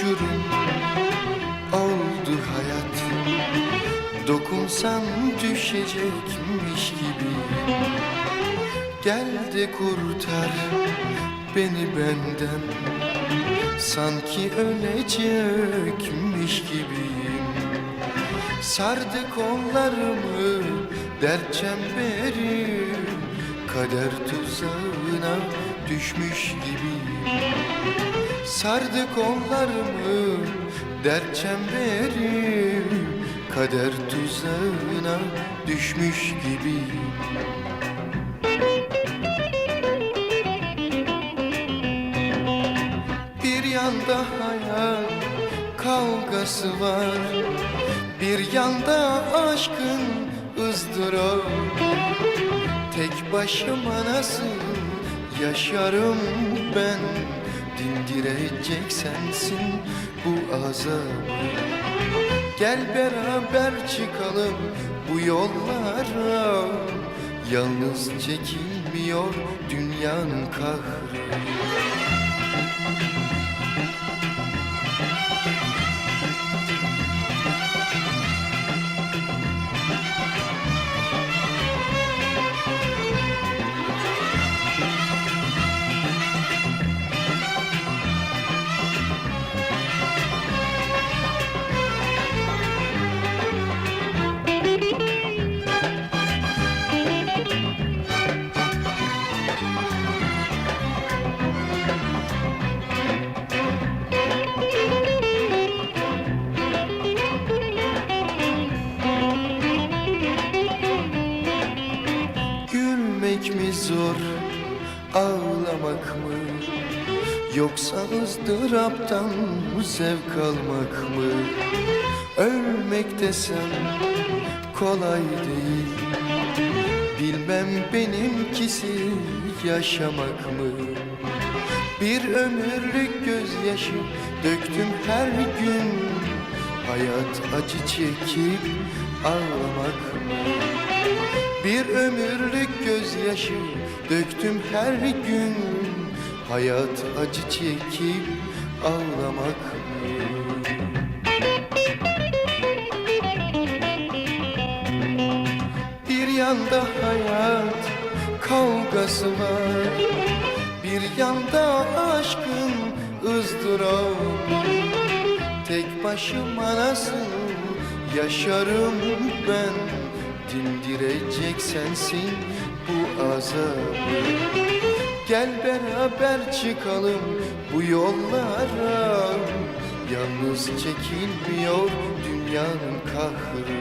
düşürüm oldu hayat. Dokunsam düşecekmiş gibi. Gel de kurtar beni benden. Sanki ölecekmiş gibiyim. Sardı kollarımı dert çemberi. Kader tuzağına düşmüş gibiyim. Sardı kollarımı dert çemberi Kader tuzağına düşmüş gibiyim Bir yanda hayat kavgası var Bir yanda aşkın ızdırap Tek başıma nasıl yaşarım ben Dindirecek sensin bu azabı. Gel beraber çıkalım bu yollara. Yalnız çekilmiyor dünyanın kahrı Gülmek mi zor, ağlamak mı? Yoksa ızdıraptan mı zevk almak mı? Ölmek desem kolay değil Bilmem benimkisi yaşamak mı? Bir ömürlük gözyaşı döktüm her gün Hayat acı çekip ağlamak mı? Bir ömürlük gözyaşı döktüm her gün. Hayat acı çekip ağlamak? Bir yanda hayat kavgası var. Bir yanda aşkın ızdırabı Tek başıma nasıl yaşarım ben Dindirecek sensin bu azabı. Gel beraber çıkalım bu yollara. Yalnız çekilmiyor dünyanın kahrı